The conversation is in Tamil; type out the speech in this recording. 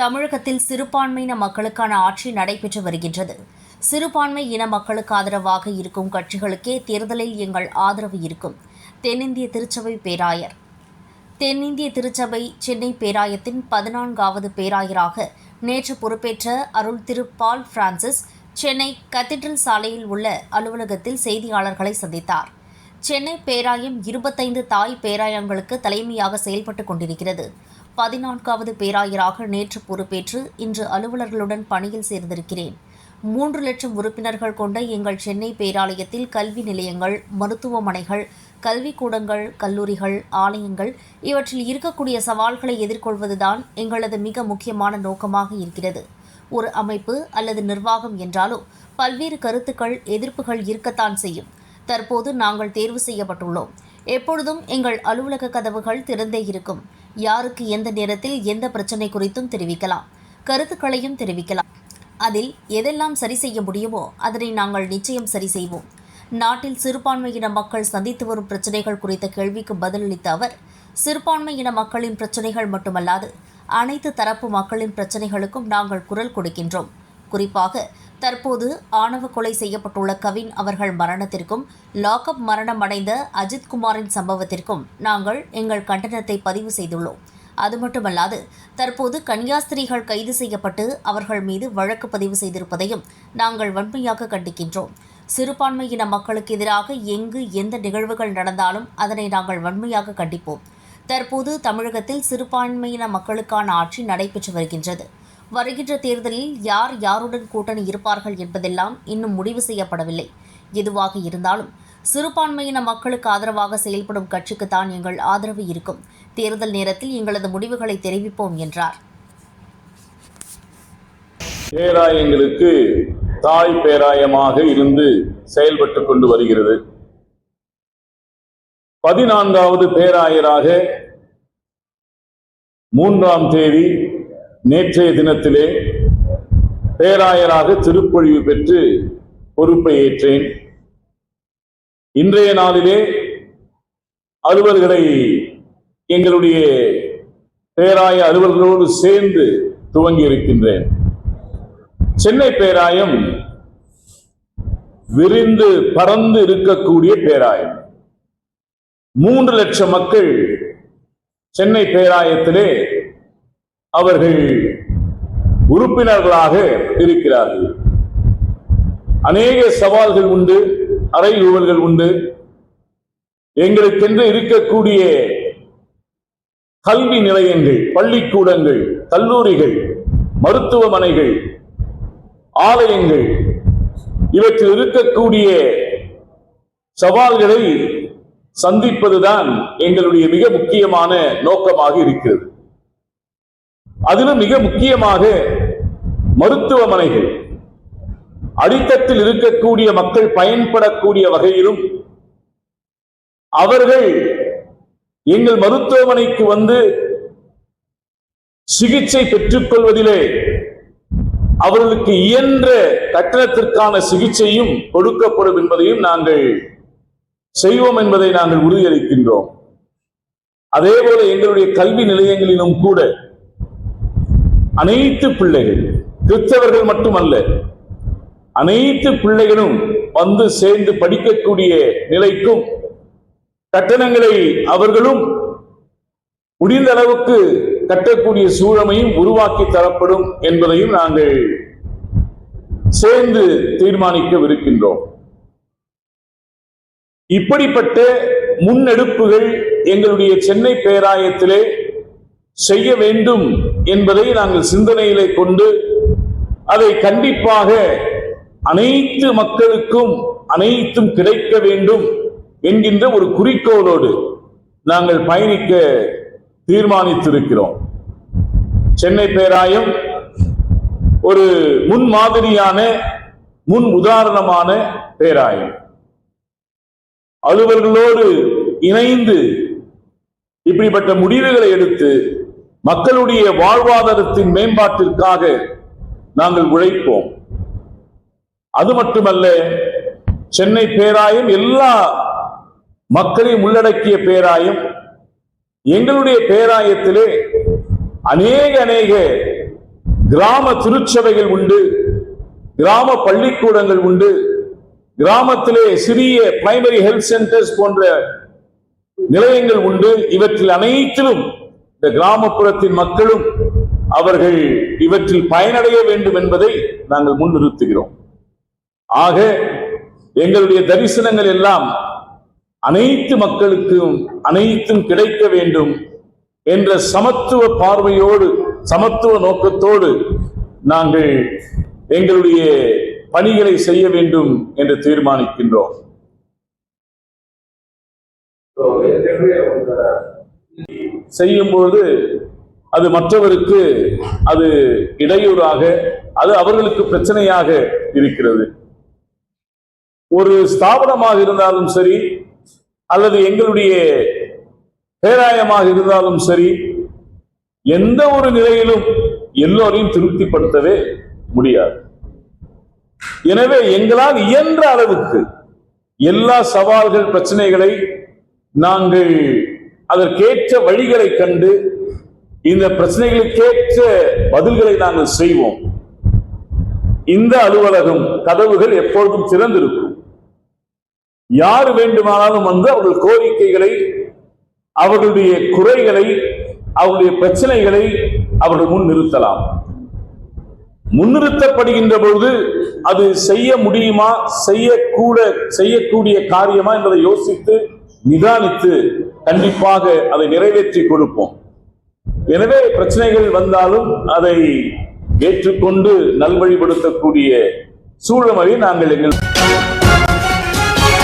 தமிழகத்தில் சிறுபான்மையின மக்களுக்கான ஆட்சி நடைபெற்று வருகின்றது. சிறுபான்மை இன மக்களுக்கு ஆதரவாக இருக்கும் கட்சிகளுக்கே தேர்தலில் எங்கள் ஆதரவு இருக்கும். தென்னிந்திய திருச்சபை பேராயர். தென்னிந்திய திருச்சபை சென்னை பேராயத்தின் பதினான்காவது பேராயராக நேற்று பொறுப்பேற்ற Arul Thiru Paul Francis Chennai cathedral சாலையில் உள்ள அலுவலகத்தில் செய்தியாளர்களை சந்தித்தார். சென்னை பேராயம் இருபத்தைந்து தாய் பேராயங்களுக்கு தலைமையாக செயல்பட்டு கொண்டிருக்கிறது. பதினான்காவது பேராயராக நேற்று பொறுப்பேற்று இன்று அலுவலர்களுடன் பணியில் சேர்ந்திருக்கிறேன். மூன்று லட்சம் உறுப்பினர்கள் கொண்ட எங்கள் சென்னை பேராலயத்தில் கல்வி நிலையங்கள் மருத்துவமனைகள் கல்விக்கூடங்கள் கல்லூரிகள் ஆலயங்கள் இவற்றில் இருக்கக்கூடிய சவால்களை எதிர்கொள்வதுதான் எங்களது மிக முக்கியமான நோக்கமாக இருக்கிறது. ஒரு அமைப்பு அல்லது நிர்வாகம் என்றாலும் பல்வேறு கருத்துக்கள் எதிர்ப்புகள் இருக்கத்தான் செய்யும். தற்போது நாங்கள் தேர்வு செய்யப்பட்டுள்ளோம். எப்பொழுதும் எங்கள் அலுவலக கதவுகள் திறந்தே இருக்கும். யாருக்கு எந்த நேரத்தில் எந்த பிரச்சனை குறித்தும் தெரிவிக்கலாம். கருத்துக்களையும் தெரிவிக்கலாம். அதில் எதெல்லாம் சரி செய்ய முடியுமோ அதனை நாங்கள் நிச்சயம் சரி செய்வோம். நாட்டில் சிறுபான்மையின மக்கள் சந்தித்து வரும் பிரச்சனைகள் குறித்த கேள்விக்கு பதிலளித்த அவர் சிறுபான்மையின மக்களின் பிரச்சனைகள் மட்டுமல்லாது அனைத்து தரப்பு மக்களின் பிரச்சனைகளுக்கும் நாங்கள் குரல் கொடுக்கின்றோம். குறிப்பாக தற்போது ஆணவ கொலை செய்யப்பட்டுள்ள கவின் அவர்கள் மரணத்திற்கும் லாக்அப் மரணம் அடைந்த அஜித்குமாரின் சம்பவத்திற்கும் நாங்கள் எங்கள் கண்டனத்தை பதிவு செய்துள்ளோம். அது மட்டுமல்லாது தற்போது கன்னியாஸ்திரிகள் கைது செய்யப்பட்டு அவர்கள் மீது வழக்கு பதிவு செய்திருப்பதையும் நாங்கள் வன்மையாக கண்டிக்கின்றோம். சிறுபான்மையின மக்களுக்கு எதிராக எங்கு எந்த நிகழ்வுகள் நடந்தாலும் அதனை நாங்கள் வன்மையாக கண்டிப்போம். தற்போது தமிழகத்தில் சிறுபான்மையின மக்களுக்கான ஆட்சி நடைபெற்று வருகின்றது. வருகின்ற தேர்தலில் யார் யாருடன் கூட்டணி இருப்பார்கள் என்பதெல்லாம் இன்னும் முடிவு செய்யப்படவில்லை. எதுவாக இருந்தாலும் சிறுபான்மையின மக்களுக்கு ஆதரவாக செயல்படும் கட்சிக்குத்தான் எங்கள் ஆதரவு இருக்கும். தேர்தல் நேரத்தில் எங்களது முடிவுகளை தெரிவிப்போம் என்றார். பேராயங்களுக்கு தாய் பேராயமாக இருந்து செயல்பட்டு கொண்டு வருகிறது. பதினான்காவது பேராயராக மூன்றாம் தேதி நேற்றைய தினத்திலே பேராயராக திருப்பொழிவு பெற்று பொறுப்பை ஏற்றேன். இன்றைய நாளிலே அலுவல்களை எங்களுடைய பேராய அலுவலர்களோடு சேர்ந்து துவங்கி இருக்கின்றேன் சென்னை பேராயம் விரிந்து பறந்து இருக்கக்கூடிய பேராயம். மூன்று லட்சம் மக்கள் சென்னை பேராயத்திலே அவர்கள் உறுப்பினர்களாக இருக்கிறார்கள். அநேக சவால்கள் உண்டு அறைகூவல்கள் உண்டு. எங்களுக்கென்று இருக்கக்கூடிய கல்வி நிலையங்கள் பள்ளிக்கூடங்கள் கல்லூரிகள் மருத்துவமனைகள் ஆலயங்கள் இவற்றில் இருக்கக்கூடிய சவால்களை சந்திப்பதுதான் எங்களுடைய மிக முக்கியமான நோக்கமாக இருக்கிறது. அதிலும் மிக முக்கியமாக மருத்துவமனைகள் அடித்தட்டில் இருக்கக்கூடிய மக்கள் பயன்படக்கூடிய வகையிலும் அவர்கள் எங்கள் மருத்துவமனைக்கு வந்து சிகிச்சை பெற்றுக்கொள்வதிலே அவர்களுக்கு இயன்ற கட்டணத்திற்கான சிகிச்சையும் கொடுக்கப்படும் என்பதையும் நாங்கள் செய்வோம் என்பதை நாங்கள் உறுதியளிக்கின்றோம். அதே போல எங்களுடைய கல்வி நிலையங்களிலும் கூட அனைத்து பிள்ளைகள் கிறிஸ்தவர்கள் மட்டுமல்ல அனைத்து பிள்ளைகளும் வந்து சேர்ந்து படிக்கக்கூடிய நிலைக்கும் கட்டணங்களை அவர்களும் முடிந்த அளவுக்கு கட்டக்கூடிய சூழமையும் உருவாக்கி தரப்படும் என்பதையும் நாங்கள் சேர்ந்து தீர்மானிக்கவிருக்கின்றோம். இப்படிப்பட்ட முன்னெடுப்புகள் எங்களுடைய சென்னை பேராயத்திலே செய்ய வேண்டும் என்பதை நாங்கள் சிந்தனையிலே கொண்டு அதை கண்டிப்பாக அனைத்து மக்களுக்கும் அனைத்தும் கிடைக்க வேண்டும் என்கின்ற ஒரு குறிக்கோளோடு நாங்கள் பயணிக்க தீர்மானித்திருக்கிறோம். சென்னை பேராயம் ஒரு முன் மாதிரியான முன் உதாரணமான பேராயம். அலுவலர்களோடு இணைந்து இப்படிப்பட்ட முடிவுகளை எடுத்து மக்களுடைய வாழ்வாதாரத்தின் மேம்பாட்டிற்காக நாங்கள் உழைப்போம். அது மட்டுமல்ல சென்னை பேராயம் எல்லா மக்களையும் உள்ளடக்கிய பேராயம் எங்களுடைய பேராயத்திலே அநேக அநேக கிராம திருச்சபைகள் உண்டு கிராம பள்ளிக்கூடங்கள் உண்டு கிராமத்திலே சிறிய பிரைமரி ஹெல்த் சென்டர்ஸ் போன்ற நிலையங்கள் உண்டு. இவற்றில் அனைத்திலும் இந்த கிராமப்புறத்தின் மக்களும் அவர்கள் இவற்றில் பயனடைய வேண்டும் என்பதை நாங்கள் முன்னிறுத்துகிறோம். ஆக எங்களுடைய தரிசனங்கள் எல்லாம் அனைத்து மக்களுக்கும் அனைத்தும் கிடைக்க வேண்டும் என்ற சமத்துவ பார்வையோடு சமத்துவ நோக்கத்தோடு நாங்கள் எங்களுடைய பணிகளை செய்ய வேண்டும் என்று தீர்மானிக்கின்றோம். செய்யும்போது அது மற்றவருக்கு அது இடையூறாக அது அவர்களுக்கு பிரச்சனையாக இருக்கிறது. ஒரு ஸ்தாபனமாக இருந்தாலும் சரி அல்லது எங்களுடைய பேராயமாக இருந்தாலும் சரி எந்த ஒரு நிலையிலும் எல்லோரையும் திருப்திப்படுத்தவே முடியாது. எனவே எங்களால் இயன்ற அளவுக்கு எல்லா சவால்கள் பிரச்சனைகளை நாங்கள் அதற்கேற்ற வழிகளை கண்டு இந்த பிரச்சனைகளுக்கேற்ற பதில்களை நாங்கள் செய்வோம். இந்த அலுவலகம் கதவுகள் எப்பொழுதும் திறந்திருக்கும். யார் வேண்டுமானாலும் வந்து அவர்கள் கோரிக்கைகளை அவர்களுடைய குறைகளை அவருடைய பிரச்சனைகளை அவர்கள் முன் நிறுத்தலாம். முன்னிறுத்தப்படுகின்ற பொழுது அது செய்ய முடியுமா செய்யக்கூட செய்யக்கூடிய காரியமா என்பதை யோசித்து நிதானித்து கண்டிப்பாக அதை நிறைவேற்றி கொடுப்போம். எனவே பிரச்சனைகள் வந்தாலும் அதை ஏற்றுக்கொண்டு நல்வழிப்படுத்தக்கூடிய சூழலை நாங்கள் எங்கள்